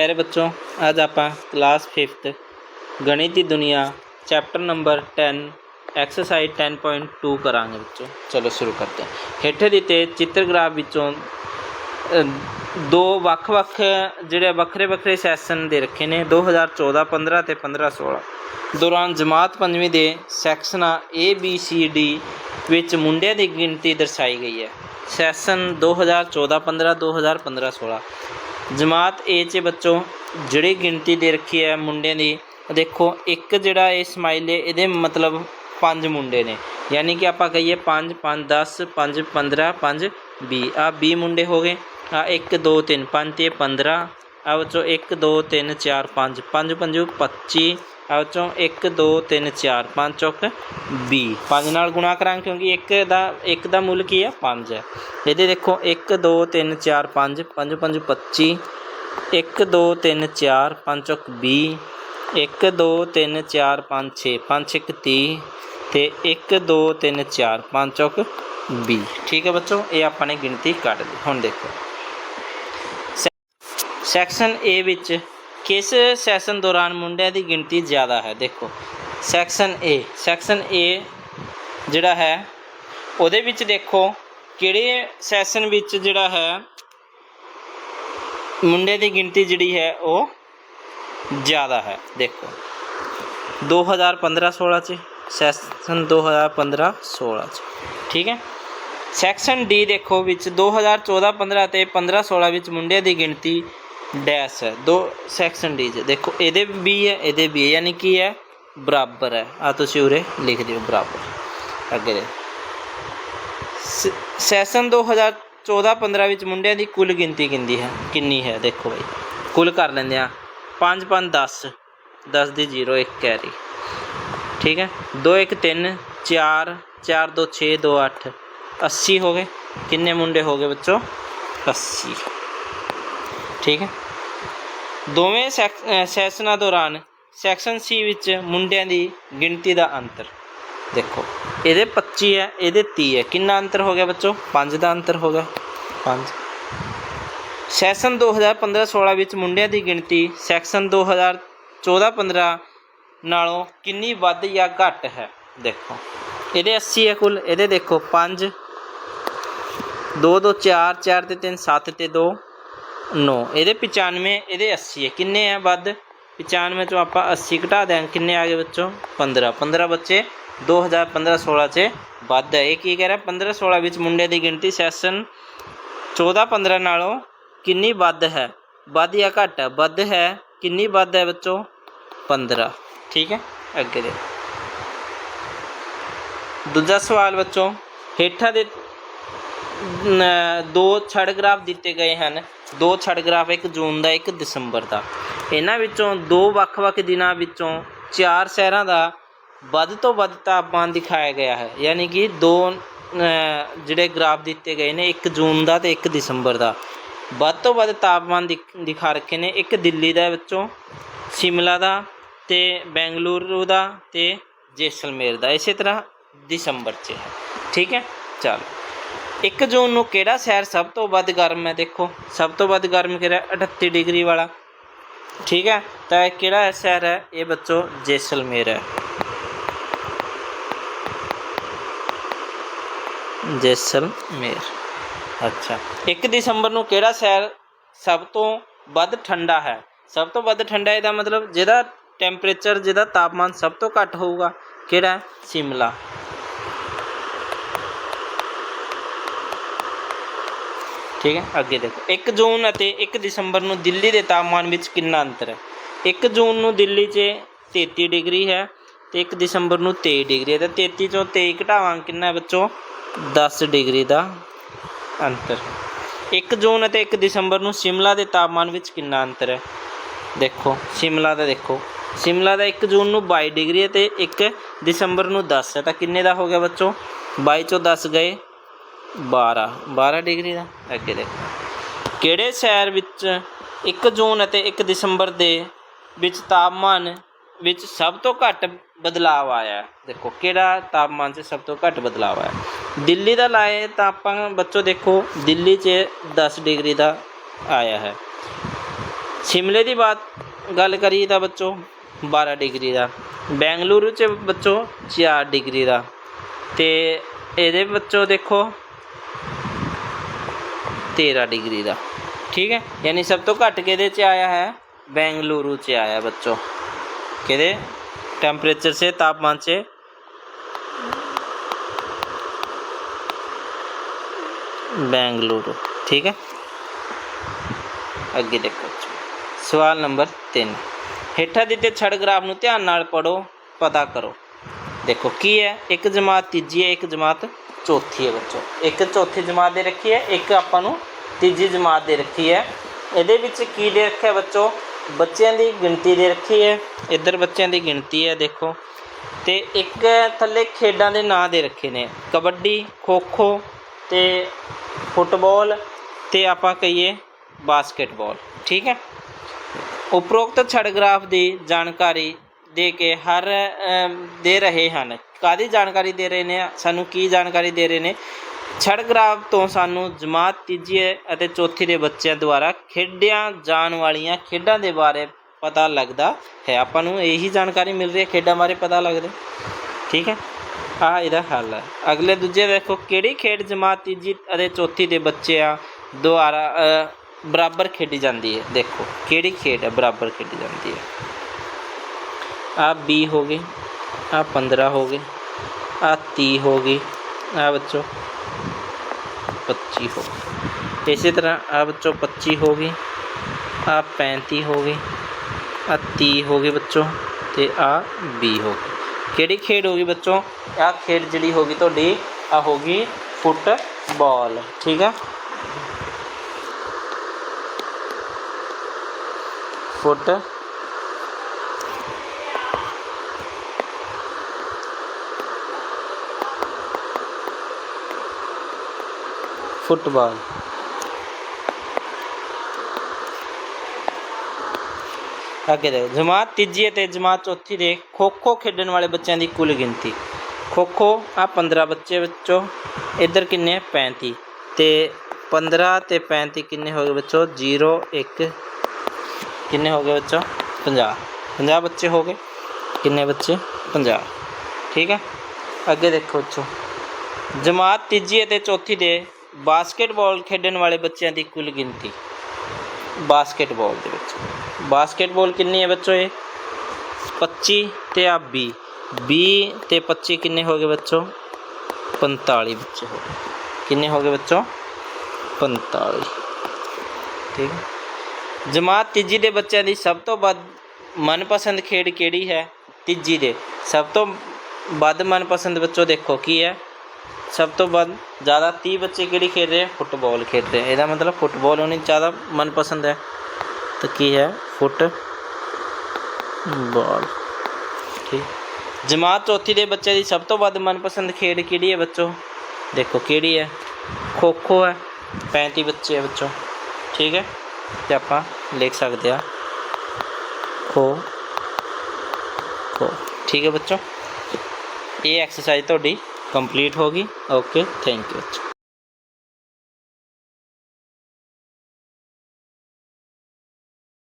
ਪਿਆਰੇ ਬੱਚੋਂ, ਅੱਜ ਆਪਾਂ ਕਲਾਸ 5th ਗਣਿਤ ਦੀ ਦੁਨੀਆ ਚੈਪਟਰ ਨੰਬਰ 10 ਐਕਸਰਸਾਈਜ਼ 10.2 ਕਰਾਂਗੇ ਬੱਚੋਂ। ਚਲੋ ਸ਼ੁਰੂ ਕਰਦੇ ਹਾਂ। ਹੇਠ ਦਿੱਤੇ ਚਿੱਤਰ ਚਿੱਤਰਗ੍ਰਾਫ ਵਿੱਚੋਂ ਦੋ ਵੱਖ-ਵੱਖ ਜਿਹੜੇ ਵੱਖਰੇ ਵੱਖਰੇ ਸੈਸ਼ਨ ਦੇ ਰੱਖੇ ਨੇ 2014 15 ਤੇ 15 16 ਦੌਰਾਨ ਜਮਾਤ ਪੰਜਵੀਂ ਦੇ ਸੈਕਸ਼ਨਾਂ A, B, C, D ਵਿੱਚ ਮੁੰਡਿਆਂ ਦੀ ਗਿਣਤੀ ਦਰਸਾਈ ਗਈ ਹੈ। ਸੈਸ਼ਨ 2014 15 2015 16 ਜਮਾਤ A 'ਚ ਬੱਚੋਂ, ਜਿਹੜੀ ਗਿਣਤੀ ਦੇ ਰੱਖੀ ਹੈ ਮੁੰਡਿਆਂ ਦੀ ਦੇਖੋ, ਇੱਕ ਜਿਹੜਾ ਇਹ ਸਮਾਈਲ ਹੈ, ਇਹਦੇ ਮਤਲਬ ਪੰਜ ਮੁੰਡੇ ਨੇ। ਯਾਨੀ ਕਿ ਆਪਾਂ ਕਹੀਏ 5 5 10 5 15 5 20 ਆ 20 ਮੁੰਡੇ ਹੋ ਗਏ। ਆ 1 2 3 5 ਤੇ 15 ਆ ਵਿੱਚੋਂ 1 2 3 4 5 5 5 25 ਆ ਵਿੱਚੋਂ 1 2 3 4 5 ਚੌਕ 20 5 ਨਾਲ ਗੁਣਾ ਕਰਾਂਗੇ ਕਿਉਂਕਿ ਇੱਕ ਦਾ ਇੱਕ ਦਾ ਮੁੱਲ ਕੀ ਹੈ 5 ਹੈ ਇਹਦੇ ਦੇਖੋ 1 2 3 4 5 5 5 25 1 2 3 4 5 ਚੌਕ 20 1 2 3 4 5 6 5 1 30 ਤੇ 1 2 3 4 5 ਚੌਕ 20 ਠੀਕ ਹੈ ਬੱਚੋ, ਇਹ ਆਪਾਂ ਨੇ ਗਿਣਤੀ ਕੱਢ ਲਈ। ਹੁਣ ਦੇਖੋ। ਸੈਕਸ਼ਨ A ਵਿੱਚ ਕਿਸ ਸੈਸ਼ਨ ਦੌਰਾਨ ਮੁੰਡਿਆਂ ਦੀ ਗਿਣਤੀ ਜ਼ਿਆਦਾ ਹੈ? ਦੇਖੋ, ਸੈਕਸ਼ਨ ਏ ਸੈਕਸ਼ਨ ਏ ਜਿਹੜਾ ਹੈ, ਉਹਦੇ ਵਿੱਚ ਦੇਖੋ ਕਿਹੜੇ ਸੈਸ਼ਨ ਵਿੱਚ ਜਿਹੜਾ ਹੈ ਮੁੰਡੇ ਦੀ ਗਿਣਤੀ ਜਿਹੜੀ ਹੈ, ਉਹ ਜ਼ਿਆਦਾ ਹੈ। ਦੇਖੋ 2015-16 ਚ, ਸੈਸ਼ਨ 2015-16 ਚ, ਠੀਕ ਹੈ? ਸੈਕਸ਼ਨ ਡੀ ਦੇਖੋ ਵਿੱਚ 2014-15 ਤੇ 15-16 ਵਿੱਚ ਮੁੰਡਿਆਂ ਦੀ ਗਿਣਤੀ ਡੈਸ਼ ਹੈ, ਦੋ ਸੈਕਸ਼ਨ ਡੀ ਚ ਦੇਖੋ, ਇਹਦੇ ਵੀ ਹੈ, ਇਹਦੇ ਵੀ ਹੈ, ਯਾਨੀ ਕੀ ਹੈ ਬਰਾਬਰ ਹੈ। ਆ ਤੁਸੀਂ ਉਰੇ ਲਿਖ ਦਿਓ, ਬਰਾਬਰ। ਅੱਗੇ ਦੇ। ਸੈਸ਼ਨ 2014-15 ਵਿੱਚ ਮੁੰਡਿਆਂ ਦੀ ਕੁੱਲ ਗਿਣਤੀ ਕਿੰਨੀ ਹੈ? ਕਿੰਨੀ ਹੈ? ਦੇਖੋ ਬਾਈ। ਕੁੱਲ ਕਰ ਲੈਂਦੇ ਆ 5 5 10 10 ਦੀ 0 1 ਕੈਰੀ। ਠੀਕ ਹੈ? 2 1 3 4 4 2 6 2 8 80 ਹੋ ਗਏ। ਕਿੰਨੇ ਮੁੰਡੇ ਹੋ ਗਏ ਬੱਚੋ? 80 ਠੀਕ ਹੈ। ਦੋਵੇਂ ਸੈਕ- ਸੈਸ਼ਨਾਂ ਦੌਰਾਨ ਸੈਕਸ਼ਨ ਸੀ ਵਿੱਚ ਮੁੰਡਿਆਂ ਦੀ ਗਿਣਤੀ ਦਾ ਅੰਤਰ। ਦੇਖੋ, ਇਹਦੇ 25 ਹੈ, ਇਹਦੇ 30 ਹੈ। ਕਿੰਨਾ ਅੰਤਰ ਹੋ ਗਿਆ ਬੱਚੋ? 5 ਦਾ ਅੰਤਰ ਹੋ ਗਿਆ। 5 ਸੈਸ਼ਨ 2015-16 ਵਿੱਚ ਮੁੰਡਿਆਂ ਦੀ ਗਿਣਤੀ ਸੈਕਸ਼ਨ 2014-15 ਨਾਲੋਂ ਕਿੰਨੀ ਵੱਧ ਜਾਂ ਘੱਟ ਹੈ? ਦੇਖੋ, ਇਹਦੇ 80 ਹੈ ਕੁੱਲ। ਇਹਦੇ ਦੇਖੋ 5 2 2 4 4 ਤੇ 3 7 ਤੇ 2 9 ਇਹਦੇ 95 ਇਹਦੇ 80 ਹੈ। ਕਿੰਨੇ ਹੈ ਵੱਧ? 95 ਚੋਂ ਆਪਾਂ 80 ਘਟਾ ਦਿਆਂਗੇ ਕਿੰਨੇ ਆ ਗਏ ਬੱਚੋ? 15 15 ਬੱਚੇ 2015-16 ਚ ਵੱਧ ਹੈ। ਇਹ ਕੀ ਕਹਿ ਰਿਹਾ? 15-16 ਵਿੱਚ ਮੁੰਡੇ ਦੀ ਗਿਣਤੀ ਸੈਸ਼ਨ 14-15 ਨਾਲੋਂ ਕਿੰਨੀ ਵੱਧ ਹੈ? ਵੱਧ ਜਾਂ ਘੱਟ? ਹੈ ਵੱਧ ਹੈ। ਕਿੰਨੀ ਵੱਧ ਹੈ ਬੱਚੋ? 15 ਠੀਕ ਹੈ? ਅੱਗੇ ਦੇ ਦੂਜਾ ਸਵਾਲ ਬੱਚੋ। ਹੇਠਾਂ ਦੇ ਦੋ ਛੜ ਗ੍ਰਾਫ ਦਿੱਤੇ ਗਏ ਹਨ। ਦੋ ਛੜ ਗ੍ਰਾਫ, ਇੱਕ ਜੂਨ ਦਾ, ਇੱਕ ਦਸੰਬਰ ਦਾ। ਇਹਨਾਂ ਵਿੱਚੋਂ ਦੋ ਵੱਖ-ਵੱਖ ਦਿਨਾਂ ਵਿੱਚੋਂ ਚਾਰ ਸ਼ਹਿਰਾਂ ਦਾ ਵੱਧ ਤੋਂ ਵੱਧ ਤਾਪਮਾਨ ਦਿਖਾਇਆ ਗਿਆ ਹੈ। ਯਾਨੀ ਕਿ ਦੋ ਜਿਹੜੇ ਗ੍ਰਾਫ ਦਿੱਤੇ ਗਏ ਨੇ, ਇੱਕ ਜੂਨ ਦਾ ਤੇ ਇੱਕ ਦਸੰਬਰ ਦਾ। ਵੱਧ ਤੋਂ ਵੱਧ ਤਾਪਮਾਨ ਦਿਖ- ਦਿਖਾ ਰੱਖੇ ਨੇ। ਇੱਕ ਦਿੱਲੀ ਦਾ ਵਿੱਚੋਂ, ਸ਼ਿਮਲਾ ਦਾ ਤੇ ਬੈਂਗਲੁਰੂ ਦਾ ਤੇ ਜੈਸਲਮੇਰ ਦਾ। ਇਸੇ ਤਰ੍ਹਾਂ ਦਸੰਬਰ 'ਚ ਹੈ। ਠੀਕ ਹੈ? ਚਲੋ। 1 ਜੂਨ ਨੂੰ ਕਿਹੜਾ ਸ਼ਹਿਰ ਸਭ ਤੋਂ ਵੱਧ ਗਰਮ ਹੈ? ਦੇਖੋ, ਸਭ ਤੋਂ ਵੱਧ ਗਰਮ ਕਿਹੜਾ 38 ਡਿਗਰੀ ਵਾਲਾ। ਠੀਕ ਹੈ? ਤਾਂ ਕਿਹੜਾ ਸ਼ਹਿਰ ਹੈ? ਇਹ ਬੱਚੋ, ਜੈਸਲਮੇਰ ਹੈ। ਜੈਸਲਮੇਰ। ਅੱਛਾ। 1 ਦਸੰਬਰ ਨੂੰ ਕਿਹੜਾ ਸ਼ਹਿਰ ਸਭ ਤੋਂ ਵੱਧ ਠੰਡਾ ਹੈ? ਸਭ ਤੋਂ ਵੱਧ ਠੰਡਾ ਇਹਦਾ ਮਤਲਬ ਜਿਹਦਾ ਟੈਂਪਰੇਚਰ ਜਿਹਦਾ ਤਾਪਮਾਨ ਸਭ ਤੋਂ ਘੱਟ ਹੋਊਗਾ, ਕਿਹੜਾ ਸ਼ਿਮਲਾ। ਠੀਕ ਹੈ? ਅੱਗੇ ਦੇਖੋ। 1 ਜੂਨ ਅਤੇ 1 ਦਸੰਬਰ ਨੂੰ ਦਿੱਲੀ ਦੇ ਤਾਪਮਾਨ ਵਿੱਚ ਕਿੰਨਾ ਅੰਤਰ ਹੈ? 1 ਜੂਨ ਨੂੰ ਦਿੱਲੀ 'ਚ 33 ਡਿਗਰੀ ਹੈ ਤੇ 1 ਦਸੰਬਰ ਨੂੰ 23 ਡਿਗਰੀ ਹੈ। ਤੇ 33 ਚੋਂ 23 ਘਟਾਵਾਂਗੇ ਕਿੰਨਾ ਹੈ ਬੱਚੋ? 10 ਡਿਗਰੀ ਦਾ ਅੰਤਰ 1 ਜੂਨ ਅਤੇ 1 ਦਸੰਬਰ ਨੂੰ ਸ਼ਿਮਲਾ ਦੇ ਤਾਪਮਾਨ ਵਿੱਚ ਕਿੰਨਾ ਅੰਤਰ ਹੈ? ਦੇਖੋ, ਸ਼ਿਮਲਾ ਦਾ ਦੇਖੋ। ਸ਼ਿਮਲਾ ਦਾ 1 ਜੂਨ ਨੂੰ 22 ਡਿਗਰੀ ਹੈ ਤੇ 1 ਦਸੰਬਰ ਨੂੰ 10 ਹੈ। ਤਾਂ ਕਿੰਨੇ ਦਾ ਹੋ ਗਿਆ ਬੱਚੋ? 22 ਚੋਂ 10 ਗਏ। 12 12 ਡਿਗਰੀ ਦਾ? ਅੱਗੇ ਦੇਖੋ। ਕਿਹੜੇ ਸ਼ਹਿਰ ਵਿੱਚ 1 ਜੂਨ ਅਤੇ 1 ਦਸੰਬਰ ਦੇ ਵਿੱਚ ਤਾਪਮਾਨ ਵਿੱਚ ਸਭ ਤੋਂ ਘੱਟ ਬਦਲਾਅ ਆਇਆ ਦੇਖੋ, ਕਿਹੜਾ ਤਾਪਮਾਨ 'ਚ ਸਭ ਤੋਂ ਘੱਟ ਬਦਲਾਅ ਆਇਆ? ਦਿੱਲੀ ਦਾ ਲਾਏ ਤਾਂ ਆਪਾਂ ਬੱਚੋ ਦੇਖੋ, ਦਿੱਲੀ 'ਚ 10 ਡਿਗਰੀ ਦਾ ਆਇਆ ਹੈ। ਸ਼ਿਮਲੇ ਦੀ ਬਾਤ ਗੱਲ ਕਰੀਏ ਤਾਂ ਬੱਚੋ 12 ਡਿਗਰੀ ਦਾ। ਬੈਂਗਲੁਰੂ ਚ ਬੱਚੋ 4 ਡਿਗਰੀ ਦਾ। ਤੇ ਇਹਦੇ ਬੱਚੋ ਦੇਖੋ 13 ਡਿਗਰੀ ਦਾ ਠੀਕ ਹੈ ਯਾਨੀ ਸਭ ਤੋਂ ਘੱਟ ਕਿਹਦੇ ਚ ਆਇਆ ਹੈ ਬੈਂਗਲੁਰੂ ਚ ਆਇਆ ਬੱਚੋ ਕਿਹਦੇ टेम्परेचर से तापमान से बेंगलुरु ठीक है ਅੱਗੇ ਦੇਖੋ ਸਵਾਲ ਨੰਬਰ 3 ਹੇਠਾਂ ਦਿੱਤੇ ਛੜ ਗ੍ਰਾਫ ਨੂੰ ਧਿਆਨ ਨਾਲ ਪੜੋ ਪਤਾ ਕਰੋ ਦੇਖੋ ਕੀ ਹੈ ਇੱਕ ਜਮਾਤ ਤੀਜੀ ਹੈ ਇੱਕ ਜਮਾਤ ਚੌਥੀ ਹੈ ਬੱਚੋ। ਇੱਕ ਚੌਥੀ ਜਮਾਤ ਦੇ ਰੱਖੀ ਹੈ, ਇੱਕ ਆਪਾਂ ਨੂੰ ਤੀਜੀ ਜਮਾਤ ਦੇ ਰੱਖੀ ਹੈ। ਇਹਦੇ ਵਿੱਚ ਕੀ ਦੇ ਰੱਖਿਆ ਬੱਚੋ? ਬੱਚਿਆਂ ਦੀ ਗਿਣਤੀ ਦੇ ਰੱਖੀ ਹੈ। ਇੱਧਰ ਬੱਚਿਆਂ ਦੀ ਗਿਣਤੀ ਹੈ, ਦੇਖੋ। ਤੇ ਇੱਕ ਥੱਲੇ ਖੇਡਾਂ ਦੇ ਨਾਂ ਦੇ ਰੱਖੇ ਨੇ। ਕਬੱਡੀ ਖੋ ਖੋ ਤੇ ਫੁੱਟਬਾਲ ਤੇ ਆਪਾਂ ਕਹੀਏ ਬਾਸਕਟਬਾਲ। ਠੀਕ ਹੈ? ਉਪਰੋਕਤ ਛੜ ਗ੍ਰਾਫ ਦੀ ਜਾਣਕਾਰੀ ਦੇ ਕੇ ਹਰ ਦੇ ਰਹੇ ਹਨ। ਕਾਦੀ ਜਾਣਕਾਰੀ ਦੇ ਰਹੇ ਨੇ? ਸਾਨੂੰ ਕੀ ਜਾਣਕਾਰੀ ਦੇ ਰਹੇ ਨੇ? ਛੜ ਗ੍ਰਾਫ ਤੋਂ ਸਾਨੂੰ ਜਮਾਤ ਤੀਜੀ ਅਤੇ ਚੌਥੀ ਦੇ ਬੱਚਿਆਂ ਦੁਆਰਾ ਖੇਡਿਆ ਜਾਣ ਵਾਲੀਆਂ ਖੇਡਾਂ ਦੇ ਬਾਰੇ ਪਤਾ ਲੱਗਦਾ ਹੈ। ਆਪਾਂ ਨੂੰ ਇਹੀ ਜਾਣਕਾਰੀ ਮਿਲ ਰਹੀ ਹੈ, ਖੇਡਾਂ ਬਾਰੇ ਪਤਾ ਲੱਗਦਾ ਠੀਕ ਹੈ? ਆਹ ਇਹਦਾ ਹੱਲ ਹੈ। ਅਗਲੇ ਦੂਜੇ ਦੇਖੋ ਕਿਹੜੀ ਖੇਡ ਜਮਾਤ ਤੀਜੀ ਅਤੇ ਚੌਥੀ ਦੇ ਬੱਚਿਆਂ ਦੁਆਰਾ ਬਰਾਬਰ ਖੇਡੀ ਜਾਂਦੀ ਹੈ? ਦੇਖੋ, ਕਿਹੜੀ ਖੇਡ ਹੈ ਬਰਾਬਰ ਖੇਡੀ ਜਾਂਦੀ ਹੈ? ਆ 20 ਹੋ ਗਈ ਆ 15 ਹੋ ਗਈ ਆ 30 ਹੋ ਗਈ ਆ ਬੱਚੋ 25 ਹੋ ਗਈ ਇਸੇ ਤਰ੍ਹਾਂ ਆ ਬੱਚੋ 25 ਹੋ ਗਈ ਆ 35 ਹੋ ਗਈ ਆ 30 ਹੋ ਗਈ ਬੱਚੋ ਤੇ ਆ 20 ਹੋ ਗਈ ਕਿਹੜੀ ਖੇਡ ਹੋ ਗਈ ਬੱਚੋ? ਆ ਖੇਡ ਜਿਹੜੀ ਹੋ ਗਈ ਤੁਹਾਡੀ, ਆ ਹੋ ਗਈ ਫੁੱਟਬਾਲ, ਠੀਕ ਆ? Foot football. ਅੱਗੇ ਦੇਖੋ, ਜਮਾਤ ਤੀਜੀ ਅਤੇ ਜਮਾਤ ਚੌਥੀ ਦੇ ਖੋ ਖੋ ਖੇਡਣ ਵਾਲੇ ਬੱਚਿਆਂ ਦੀ ਕੁੱਲ ਗਿਣਤੀ। ਖੋ ਖੋ ਆ 15 ਬੱਚੇ ਵਿੱਚੋਂ ਇੱਧਰ ਕਿੰਨੇ ਆ? 35 ਤੇ 15 ਤੇ 35 ਕਿੰਨੇ ਹੋ ਗਏ ਬੱਚੋ 0 1 ਕਿੰਨੇ ਹੋ ਗਏ ਬੱਚੋ 50 50 ਬੱਚੇ ਹੋ ਗਏ। ਕਿੰਨੇ ਬੱਚੇ? 50 ਠੀਕ ਹੈ? ਅੱਗੇ ਦੇਖੋ ਬੱਚੋ ਜਮਾਤ ਤੀਜੀ ਅਤੇ ਚੌਥੀ ਦੇ ਬਾਸਕਟਬਾਲ ਖੇਡਣ ਵਾਲੇ ਬੱਚਿਆਂ ਦੀ ਕੁੱਲ ਗਿਣਤੀ ਬਾਸਕਟਬਾਲ ਦੇ ਵਿੱਚ। ਬਾਸਕਟਬਾਲ ਕਿੰਨੀ ਹੈ ਬੱਚੋ ਇਹ? 25 ਤੇ ਆ 20 20 ਤੇ 25 ਕਿੰਨੇ ਹੋ ਗਏ ਬੱਚੋ? 45 ਬੱਚੇ ਹੋ ਗਏ। ਕਿੰਨੇ ਹੋ ਗਏ ਬੱਚੋ? 45 ਠੀਕ ਹੈ। ਜਮਾਤ ਤੀਜੀ ਦੇ ਬੱਚਿਆਂ ਦੀ ਸਭ ਤੋਂ ਵੱਧ ਮਨਪਸੰਦ ਖੇਡ ਕਿਹੜੀ ਹੈ? ਤੀਜੀ ਦੇ। ਸਭ ਤੋਂ ਵੱਧ ਮਨਪਸੰਦ ਬੱਚੋ ਦੇਖੋ ਕੀ ਹੈ? ਸਭ ਤੋਂ ਵੱਧ ਜ਼ਿਆਦਾ 30 ਬੱਚੇ ਕਿਹੜੀ ਖੇਡ ਰਹੇ ਆ? ਫੁੱਟਬਾਲ ਖੇਡ ਰਹੇ ਇਹਦਾ ਮਤਲਬ ਫੁੱਟਬਾਲ ਉਹਨੂੰ ਜ਼ਿਆਦਾ ਮਨਪਸੰਦ ਹੈ। ਤਾਂ ਕੀ ਹੈ? ਫੁੱਟ, ਬਾਲ। ਠੀਕ। ਜਮਾਤ ਚੌਥੀ ਦੇ ਬੱਚੇ ਦੀ ਸਭ ਤੋਂ ਵੱਧ ਮਨਪਸੰਦ ਖੇਡ ਕਿਹੜੀ ਹੈ ਬੱਚੋ? ਦੇਖੋ ਕਿਹੜੀ ਹੈ? ਖੋ ਖੋ ਹੈ। 35 ਬੱਚੇ ਹੈ ਬੱਚੋ। ਠੀਕ ਹੈ? ਤੇ ਆਪਾਂ ਲਿਖ ਸਕਦੇ ਆ ਖੋ ਖੋ ਠੀਕ ਹੈ ਬੱਚੋ। ਇਹ ਐਕਸਰਸਾਈਜ਼ ਤੁਹਾਡੀ ਕੰਪਲੀਟ ਹੋ ਗਈ ਓਕੇ ਥੈਂਕ ਯੂ